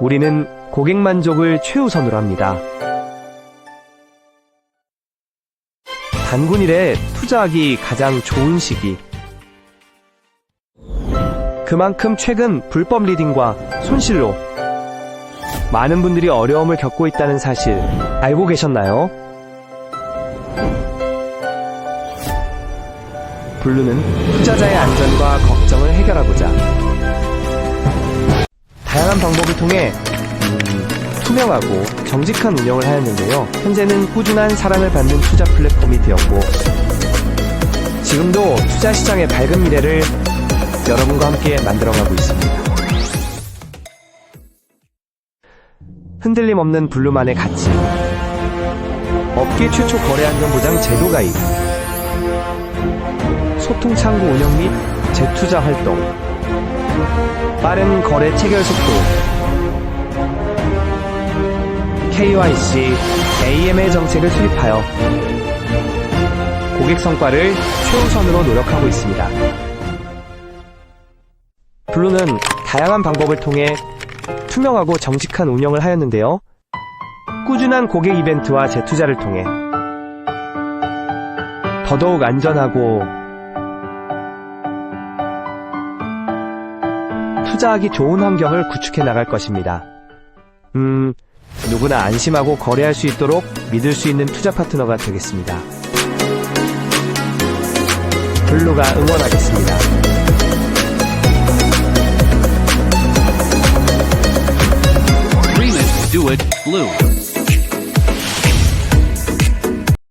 우리는 고객 만족을 최우선으로 합니다. 단군일에 투자하기 가장 좋은 시기. 그만큼 최근 불법 리딩과 손실로 많은 분들이 어려움을 겪고 있다는 사실 알고 계셨나요? 블루는 투자자의 안전과 걱정을 해결하고자 방법을 통해 음, 투명하고 정직한 운영을 하였는데요. 현재는 꾸준한 사랑을 받는 투자 플랫폼이 되었고 지금도 투자 시장의 밝은 미래를 여러분과 함께 만들어가고 있습니다. 흔들림 없는 블루만의 가치 업계 최초 거래 안전 보장 제도 가입 소통 창구 운영 및 재투자 활동 빠른 거래 체결 속도 KYC, AML 정책을 수립하여 고객 성과를 최우선으로 노력하고 있습니다. 블루는 다양한 방법을 통해 투명하고 정직한 운영을 하였는데요. 꾸준한 고객 이벤트와 재투자를 통해 더더욱 안전하고 투자하기 좋은 환경을 구축해 나갈 것입니다. 음, 누구나 안심하고 거래할 수 있도록 믿을 수 있는 투자 파트너가 되겠습니다. 블루가 응원하겠습니다. Do it, blue.